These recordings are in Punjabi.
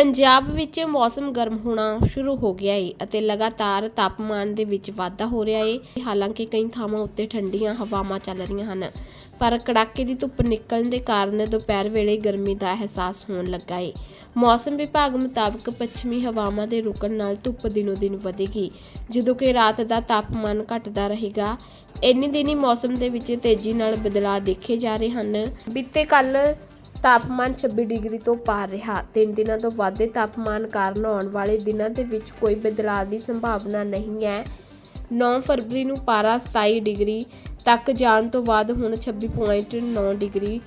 ਪੰਜਾਬ ਵਿੱਚ ਮੌਸਮ ਗਰਮ ਹੋਣਾ ਸ਼ੁਰੂ ਹੋ ਗਿਆ ਹੈ ਅਤੇ ਲਗਾਤਾਰ ਤਾਪਮਾਨ ਦੇ ਵਿੱਚ ਵਾਧਾ ਹੋ ਰਿਹਾ ਹੈ ਹਾਲਾਂਕਿ ਕਈ ਥਾਵਾਂ ਉੱਤੇ ਠੰਡੀਆਂ ਹਵਾਵਾਂ ਚੱਲ ਰਹੀਆਂ ਹਨ, ਪਰ ਕੜਾਕੇ ਦੀ ਧੁੱਪ ਨਿਕਲਣ ਦੇ ਕਾਰਨ ਦੁਪਹਿਰ ਵੇਲੇ ਗਰਮੀ ਦਾ ਅਹਿਸਾਸ ਹੋਣ ਲੱਗਾ ਹੈ ਮੌਸਮ ਵਿਭਾਗ ਮੁਤਾਬਕ ਪੱਛਮੀ ਹਵਾਵਾਂ ਦੇ ਰੁਕਣ ਨਾਲ ਧੁੱਪ ਦਿਨੋ ਦਿਨ ਵਧੇਗੀ, ਜਦੋਂ ਕਿ ਰਾਤ ਦਾ ਤਾਪਮਾਨ ਘਟਦਾ ਰਹੇਗਾ। ਇੰਨੇ ਦਿਨੀ ਮੌਸਮ ਦੇ ਵਿੱਚ ਤੇਜ਼ੀ ਨਾਲ ਬਦਲਾਅ ਦੇਖੇ ਜਾ ਰਹੇ ਹਨ। ਬੀਤੇ ਕੱਲ ਤਾਪਮਾਨ 26 ਡਿਗਰੀ ਤੋਂ ਪਾਰ ਰਿਹਾ। ਤਿੰਨ ਦਿਨਾਂ ਤੋਂ ਵਾਧੇ ਤਾਪਮਾਨ ਕਾਰਨ ਆਉਣ ਵਾਲੇ ਦਿਨਾਂ ਦੇ ਵਿੱਚ ਕੋਈ ਬਦਲਾਅ ਦੀ ਸੰਭਾਵਨਾ ਨਹੀਂ ਹੈ। 9 ਫਰਵਰੀ ਨੂੰ ਪਾਰਾ 27 ਡਿਗਰੀ ਤੱਕ ਜਾਣ ਤੋਂ ਬਾਅਦ ਹੁਣ 26.9 ਡਿਗਰੀ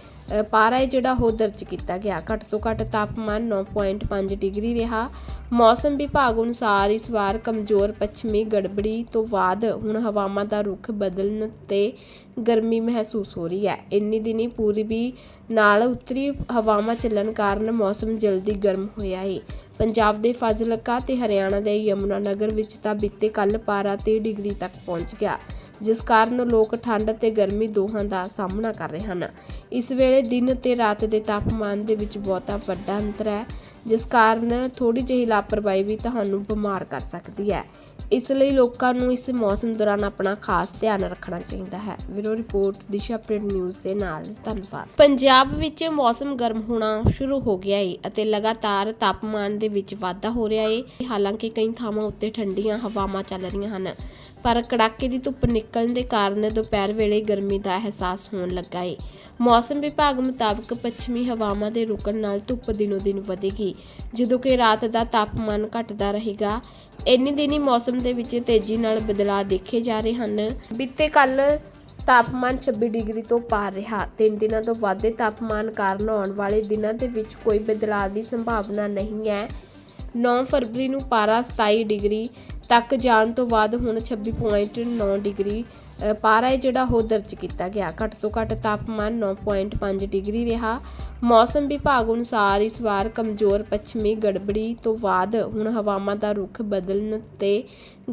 ਪਾਰਾ ਹੈ ਜਿਹੜਾ ਉਹ ਦਰਜ ਕੀਤਾ ਗਿਆ। ਘੱਟ ਤੋਂ ਘੱਟ ਤਾਪਮਾਨ 9.5 ਡਿਗਰੀ ਰਿਹਾ। ਮੌਸਮ ਵਿਭਾਗ ਅਨੁਸਾਰ ਇਸ ਵਾਰ ਕਮਜ਼ੋਰ ਪੱਛਮੀ ਗੜਬੜੀ ਤੋਂ ਬਾਅਦ ਹੁਣ ਹਵਾਵਾਂ ਦਾ ਰੁਖ ਬਦਲਣ ਤੇ ਗਰਮੀ ਮਹਿਸੂਸ ਹੋ ਰਹੀ ਹੈ। ਇੰਨੀ ਦਿਨੀ ਪੂਰਬੀ ਨਾਲ ਉੱਤਰੀ ਹਵਾਵਾਂ ਚੱਲਣ ਕਾਰਨ ਮੌਸਮ ਜਲਦੀ ਗਰਮ ਹੋਇਆ ਹੈ ਪੰਜਾਬ ਦੇ ਫਾਜ਼ਿਲਕਾ ਤੇ ਹਰਿਆਣਾ ਦੇ ਯਮੁਨਾਨਗਰ ਵਿੱਚ ਤਾਂ ਬੀਤੇ ਕੱਲ ਪਾਰਾ 30 ਡਿਗਰੀ ਤੱਕ ਪਹੁੰਚ ਗਿਆ। ਜਿਸ ਕਾਰਨ ਲੋਕ ਠੰਡ ਅਤੇ ਗਰਮੀ ਦੋਹਾਂ ਦਾ ਸਾਹਮਣਾ ਕਰ ਰਹੇ ਹਨ। ਇਸ ਵੇਲੇ ਦਿਨ ਤੇ ਰਾਤ ਦੇ ਤਾਪਮਾਨ ਦੇ ਵਿੱਚ ਬਹੁਤਾ ਵੱਡਾ ਅੰਤਰ ਹੈ, ਜਿਸ ਕਾਰਨ ਥੋੜੀ ਜਿਹੀ ਲਾਪਰਵਾਹੀ ਵੀ ਤੁਹਾਨੂੰ ਬਿਮਾਰ ਕਰ ਸਕਦੀ ਹੈ। ਇਸ ਲਈ ਲੋਕਾਂ ਨੂੰ ਇਸ ਮੌਸਮ ਦੌਰਾਨ ਆਪਣਾ ਖਾਸ ਧਿਆਨ ਰੱਖਣਾ ਚਾਹੀਦਾ ਹੈ। Bureau report, Disha print news ਦੇ ਨਾਲ। ਧੰਨਵਾਦ। ਪੰਜਾਬ ਵਿੱਚ ਮੌਸਮ ਗਰਮ ਹੋਣਾ ਸ਼ੁਰੂ ਹੋ ਗਿਆ ਹੈ ਅਤੇ ਲਗਾਤਾਰ ਤਾਪਮਾਨ ਦੇ ਵਿੱਚ ਵਾਧਾ ਹੋ ਰਿਹਾ ਹੈ ਹਾਲਾਂਕਿ ਕਈ ਥਾਵਾਂ ਉੱਤੇ ਠੰਡੀਆਂ ਹਵਾਵਾਂ ਚੱਲ ਰਹੀਆਂ ਹਨ। ਪਰ ਕੜਾਕੇ ਦੀ ਧੁੱਪ ਨਿਕਲਣ ਦੇ ਕਾਰਨ ਦੁਪਹਿਰ ਵੇਲੇ ਗਰਮੀ ਦਾ ਅਹਿਸਾਸ ਹੋਣ ਲੱਗਾ ਏ। ਮੌਸਮ ਵਿਭਾਗ ਮੁਤਾਬਕ ਪੱਛਮੀ ਹਵਾਵਾਂ ਦੇ ਰੁਕਣ ਨਾਲ ਧੁੱਪ ਦਿਨੋ ਦਿਨ ਵਧੇਗੀ। ਜਦੋਂ ਕਿ ਰਾਤ ਦਾ ਤਾਪਮਾਨ ਘਟਦਾ ਰਹੇਗਾ, ਇੰਨੇ ਦਿਨੀ ਮੌਸਮ ਦੇ ਵਿੱਚ ਤੇਜ਼ੀ ਨਾਲ ਬਦਲਾਅ ਦੇਖੇ ਜਾ ਰਹੇ ਹਨ। ਬੀਤੇ ਕੱਲ ਤਾਪਮਾਨ 26 ਡਿਗਰੀ ਤੋਂ ਪਾਰ ਰਿਹਾ। ਤਿੰਨ ਦਿਨਾਂ ਤੋਂ ਵਾਧੇ ਤਾਪਮਾਨ ਕਾਰਨ ਆਉਣ ਵਾਲੇ ਦਿਨਾਂ ਦੇ ਵਿੱਚ ਕੋਈ ਬਦਲਾਅ ਦੀ ਸੰਭਾਵਨਾ ਨਹੀਂ ਹੈ। 9 ਫਰਵਰੀ ਨੂੰ ਪਾਰਾ 27 ਡਿਗਰੀ ਤੱਕ ਜਾਣ ਤੋਂ ਬਾਅਦ ਹੁਣ 26.9 ਡਿਗਰੀ ਪਾਰਾ ਹੈ ਜਿਹੜਾ ਉਹ ਦਰਜ ਕੀਤਾ ਗਿਆ। ਘੱਟ ਤੋਂ ਘੱਟ ਤਾਪਮਾਨ 9.5 ਡਿਗਰੀ ਰਿਹਾ। ਮੌਸਮ ਵਿਭਾਗ ਅਨੁਸਾਰ ਇਸ ਵਾਰ ਕਮਜ਼ੋਰ ਪੱਛਮੀ ਗੜਬੜੀ ਤੋਂ ਬਾਅਦ ਹੁਣ ਹਵਾਵਾਂ ਦਾ ਰੁਖ ਬਦਲਣ ਤੇ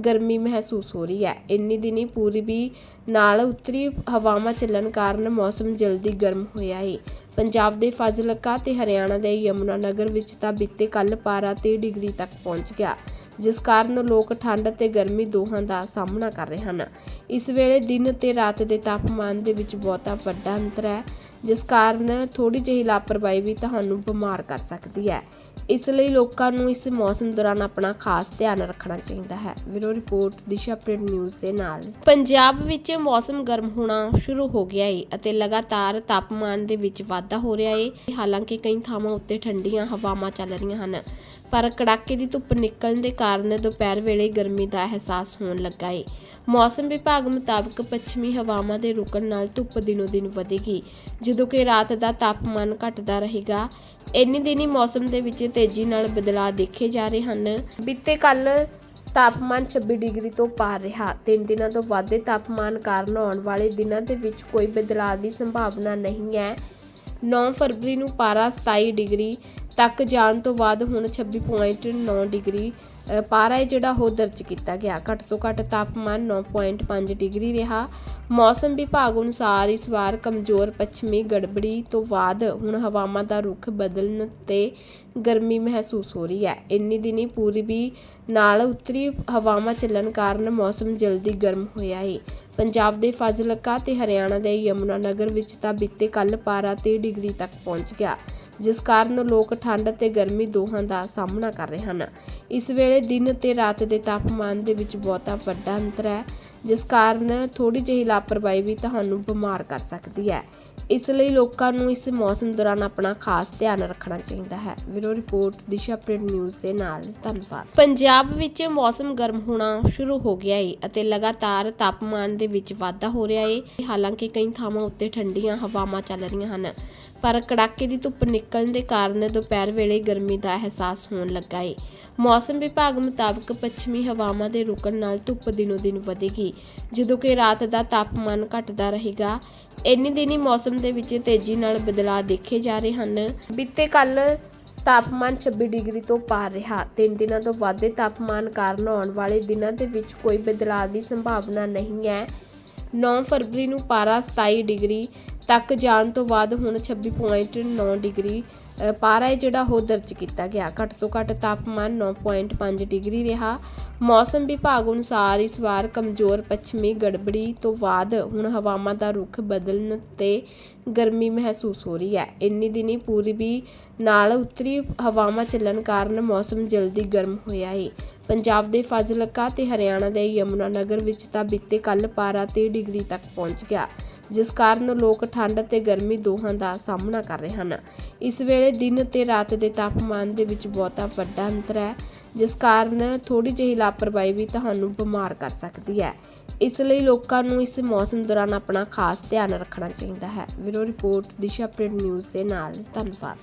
ਗਰਮੀ ਮਹਿਸੂਸ ਹੋ ਰਹੀ ਹੈ। ਇੰਨੀ ਦਿਨੀ ਪੂਰਬੀ ਨਾਲ ਉੱਤਰੀ ਹਵਾਵਾਂ ਚੱਲਣ ਕਾਰਨ ਮੌਸਮ ਜਲਦੀ ਗਰਮ ਹੋਇਆ ਹੈ ਪੰਜਾਬ ਦੇ ਫਾਜ਼ਿਲਕਾ ਤੇ ਹਰਿਆਣਾ ਦੇ ਯਮੁਨਾ ਨਗਰ ਵਿੱਚ ਤਾਂ ਬੀਤੇ ਕੱਲ ਪਾਰਾ 30 ਡਿਗਰੀ ਤੱਕ ਪਹੁੰਚ ਗਿਆ। ਜਿਸ ਕਾਰਨ ਲੋਕ ਠੰਡ ਅਤੇ ਗਰਮੀ ਦੋਹਾਂ ਦਾ ਸਾਹਮਣਾ ਕਰ ਰਹੇ ਹਨ। ਇਸ ਵੇਲੇ ਦਿਨ ਅਤੇ ਰਾਤ ਦੇ ਤਾਪਮਾਨ ਦੇ ਵਿੱਚ ਬਹੁਤਾ ਵੱਡਾ ਅੰਤਰ ਹੈ। ਜਿਸ ਕਾਰਨ ਥੋੜੀ ਜਿਹੀ ਲਾਪਰਵਾਹੀ ਵੀ ਤੁਹਾਨੂੰ ਬਿਮਾਰ ਕਰ ਸਕਦੀ ਹੈ। ਇਸ ਲਈ ਲੋਕਾਂ ਨੂੰ ਇਸ ਮੌਸਮ ਦੌਰਾਨ ਆਪਣਾ ਖਾਸ ਧਿਆਨ ਰੱਖਣਾ ਚਾਹੀਦਾ ਹੈ। ਵੀਰੋ ਰਿਪੋਰਟ, ਦਿਸ਼ਾ ਪ੍ਰਿੰਟ ਨਿਊਜ਼ ਦੇ ਨਾਲ। ਪੰਜਾਬ ਵਿੱਚ ਮੌਸਮ ਗਰਮ ਹੋਣਾ ਸ਼ੁਰੂ ਹੋ ਗਿਆ ਹੈ ਅਤੇ ਲਗਾਤਾਰ ਤਾਪਮਾਨ ਦੇ ਵਿੱਚ ਵਾਧਾ ਹੋ ਰਿਹਾ ਹੈ ਹਾਲਾਂਕਿ ਕਈ ਥਾਵਾਂ ਉੱਤੇ ਠੰਡੀਆਂ ਹਵਾਵਾਂ ਚੱਲ ਰਹੀਆਂ ਹਨ, ਪਰ ਕੜਾਕੇ ਦੀ ਧੁੱਪ ਨਿਕਲਣ ਦੇ ਕਾਰਨ ਦੁਪਹਿਰ ਵੇਲੇ ਗਰਮੀ ਦਾ ਅਹਿਸਾਸ ਹੋਣ ਲੱਗਾ ਹੈ ਮੌਸਮ ਵਿਭਾਗ ਮੁਤਾਬਕ ਪੱਛਮੀ ਹਵਾਵਾਂ ਦੇ ਰੁਕਣ ਨਾਲ ਧੁੱਪ ਦਿਨੋ ਦਿਨ ਵਧੇਗੀ। ਜਦੋਂ ਕਿ ਰਾਤ ਦਾ ਤਾਪਮਾਨ ਘਟਦਾ ਰਹੇਗਾ, ਇੰਨੇ ਦਿਨੀ ਮੌਸਮ ਦੇ ਵਿੱਚ ਤੇਜ਼ੀ ਨਾਲ ਬਦਲਾਅ ਦੇਖੇ ਜਾ ਰਹੇ ਹਨ। ਬੀਤੇ ਕੱਲ ਤਾਪਮਾਨ 26 ਡਿਗਰੀ ਤੋਂ ਪਾਰ ਰਿਹਾ। ਤਿੰਨ ਦਿਨਾਂ ਤੋਂ ਵਾਧੇ ਤਾਪਮਾਨ ਕਾਰਨ ਆਉਣ ਵਾਲੇ ਦਿਨਾਂ ਦੇ ਵਿੱਚ ਕੋਈ ਬਦਲਾਅ ਦੀ ਸੰਭਾਵਨਾ ਨਹੀਂ ਹੈ। 9 ਫਰਵਰੀ ਨੂੰ ਪਾਰਾ 27 ਡਿਗਰੀ ਤੱਕ ਜਾਣ ਤੋਂ ਬਾਅਦ ਹੁਣ 26.9 ਡਿਗਰੀ ਪਾਰਾ ਹੈ ਜਿਹੜਾ ਉਹ ਦਰਜ ਕੀਤਾ ਗਿਆ। ਘੱਟ ਤੋਂ ਘੱਟ ਤਾਪਮਾਨ 9.5 ਡਿਗਰੀ ਰਿਹਾ। ਮੌਸਮ ਵਿਭਾਗ ਅਨੁਸਾਰ ਇਸ ਵਾਰ ਕਮਜ਼ੋਰ ਪੱਛਮੀ ਗੜਬੜੀ ਤੋਂ ਬਾਅਦ ਹੁਣ ਹਵਾਵਾਂ ਦਾ ਰੁਖ ਬਦਲਣ ਤੇ ਗਰਮੀ ਮਹਿਸੂਸ ਹੋ ਰਹੀ ਹੈ। ਇੰਨੀ ਦਿਨੀ ਪੂਰਬੀ ਨਾਲ ਉੱਤਰੀ ਹਵਾਵਾਂ ਚੱਲਣ ਕਾਰਨ ਮੌਸਮ ਜਲਦੀ ਗਰਮ ਹੋਇਆ ਹੈ ਪੰਜਾਬ ਦੇ ਫਾਜ਼ਿਲਕਾ ਤੇ ਹਰਿਆਣਾ ਦੇ ਯਮੁਨਾ ਨਗਰ ਵਿੱਚ ਤਾਂ ਬੀਤੇ ਕੱਲ ਪਾਰਾ 30 ਡਿਗਰੀ ਤੱਕ ਪਹੁੰਚ ਗਿਆ। ਜਿਸ ਕਾਰਨ ਲੋਕ ਠੰਡ ਅਤੇ ਗਰਮੀ ਦੋਹਾਂ ਦਾ ਸਾਹਮਣਾ ਕਰ ਰਹੇ ਹਨ। ਇਸ ਵੇਲੇ ਦਿਨ ਅਤੇ ਰਾਤ ਦੇ ਤਾਪਮਾਨ ਦੇ ਵਿੱਚ ਬਹੁਤਾ ਵੱਡਾ ਅੰਤਰ ਹੈ, ਜਿਸ ਕਾਰਨ ਥੋੜੀ ਜਿਹੀ ਲਾਪਰਵਾਹੀ ਵੀ ਤੁਹਾਨੂੰ ਬਿਮਾਰ ਕਰ ਸਕਦੀ ਹੈ। ਇਸ ਲਈ ਲੋਕਾਂ ਨੂੰ ਇਸ ਮੌਸਮ ਦੌਰਾਨ ਆਪਣਾ ਖਾਸ ਧਿਆਨ ਰੱਖਣਾ ਚਾਹੀਦਾ ਹੈ। Bureau report, Disha print news ਦੇ ਨਾਲ। ਧੰਨਵਾਦ। ਪੰਜਾਬ ਵਿੱਚ ਮੌਸਮ ਗਰਮ ਹੋਣਾ ਸ਼ੁਰੂ ਹੋ ਗਿਆ ਹੈ ਅਤੇ ਲਗਾਤਾਰ ਤਾਪਮਾਨ ਦੇ ਵਿੱਚ ਵਾਧਾ ਹੋ ਰਿਹਾ ਹੈ ਹਾਲਾਂਕਿ ਕਈ ਥਾਵਾਂ ਉੱਤੇ ਠੰਡੀਆਂ ਹਵਾਵਾਂ ਚੱਲ ਰਹੀਆਂ ਹਨ। ਪਰ ਕੜਾਕੇ ਦੀ ਧੁੱਪ ਨਿਕਲਣ ਦੇ ਕਾਰਨ ਦੁਪਹਿਰ ਵੇਲੇ ਗਰਮੀ ਦਾ ਅਹਿਸਾਸ ਹੋਣ ਲੱਗਾ ਏ। ਮੌਸਮ ਵਿਭਾਗ ਮੁਤਾਬਕ ਪੱਛਮੀ ਹਵਾਵਾਂ ਦੇ ਰੁਕਣ ਨਾਲ ਧੁੱਪ ਦਿਨੋ ਦਿਨ ਵਧੇਗੀ। ਜਦੋਂ ਕਿ ਰਾਤ ਦਾ ਤਾਪਮਾਨ ਘਟਦਾ ਰਹੇਗਾ, ਇੰਨੇ ਦਿਨੀ ਮੌਸਮ ਦੇ ਵਿੱਚ ਤੇਜ਼ੀ ਨਾਲ ਬਦਲਾਅ ਦੇਖੇ ਜਾ ਰਹੇ ਹਨ। ਬੀਤੇ ਕੱਲ ਤਾਪਮਾਨ 26 ਡਿਗਰੀ ਤੋਂ ਪਾਰ ਰਿਹਾ। ਤਿੰਨ ਦਿਨਾਂ ਤੋਂ ਵਾਧੇ ਤਾਪਮਾਨ ਕਾਰਨ ਆਉਣ ਵਾਲੇ ਦਿਨਾਂ ਦੇ ਵਿੱਚ ਕੋਈ ਬਦਲਾਅ ਦੀ ਸੰਭਾਵਨਾ ਨਹੀਂ ਹੈ। 9 ਫਰਵਰੀ ਨੂੰ ਪਾਰਾ 27 ਡਿਗਰੀ ਤੱਕ ਜਾਣ ਤੋਂ ਬਾਅਦ ਹੁਣ 26.9 ਡਿਗਰੀ ਪਾਰਾ ਹੈ ਜਿਹੜਾ ਉਹ ਦਰਜ ਕੀਤਾ ਗਿਆ। ਘੱਟ ਤੋਂ ਘੱਟ ਤਾਪਮਾਨ 9.5 ਡਿਗਰੀ ਰਿਹਾ। ਮੌਸਮ ਵਿਭਾਗ ਅਨੁਸਾਰ ਇਸ ਵਾਰ ਕਮਜ਼ੋਰ ਪੱਛਮੀ ਗੜਬੜੀ ਤੋਂ ਬਾਅਦ ਹੁਣ ਹਵਾਵਾਂ ਦਾ ਰੁਖ ਬਦਲਣ ਤੇ ਗਰਮੀ ਮਹਿਸੂਸ ਹੋ ਰਹੀ ਹੈ। ਇੰਨੀ ਦਿਨੀ ਪੂਰਬੀ ਨਾਲ ਉੱਤਰੀ ਹਵਾਵਾਂ ਚੱਲਣ ਕਾਰਨ ਮੌਸਮ ਜਲਦੀ ਗਰਮ ਹੋਇਆ ਹੈ ਪੰਜਾਬ ਦੇ ਫਾਜ਼ਿਲਕਾ ਤੇ ਹਰਿਆਣਾ ਦੇ ਯਮੁਨਾ ਨਗਰ ਵਿੱਚ ਤਾਂ ਬੀਤੇ ਕੱਲ ਪਾਰਾ 30 ਡਿਗਰੀ ਤੱਕ ਪਹੁੰਚ ਗਿਆ। ਜਿਸ ਕਾਰਨ ਲੋਕ ਠੰਡ ਅਤੇ ਗਰਮੀ ਦੋਹਾਂ ਦਾ ਸਾਹਮਣਾ ਕਰ ਰਹੇ ਹਨ। ਇਸ ਵੇਲੇ ਦਿਨ ਅਤੇ ਰਾਤ ਦੇ ਤਾਪਮਾਨ ਦੇ ਵਿੱਚ ਬਹੁਤਾ ਵੱਡਾ ਅੰਤਰ ਹੈ, ਜਿਸ ਕਾਰਨ ਥੋੜੀ ਜਿਹੀ ਲਾਪਰਵਾਹੀ ਵੀ ਤੁਹਾਨੂੰ ਬਿਮਾਰ ਕਰ ਸਕਦੀ ਹੈ। ਇਸ ਲਈ ਲੋਕਾਂ ਨੂੰ ਇਸ ਮੌਸਮ ਦੌਰਾਨ ਆਪਣਾ ਖਾਸ ਧਿਆਨ ਰੱਖਣਾ ਚਾਹੀਦਾ ਹੈ। ਵੀਰੋ ਰਿਪੋਰਟ, ਦਿਸ਼ਾ ਪ੍ਰਿੰਟ ਨਿਊਜ਼ ਦੇ ਨਾਲ। ਧੰਨਵਾਦ।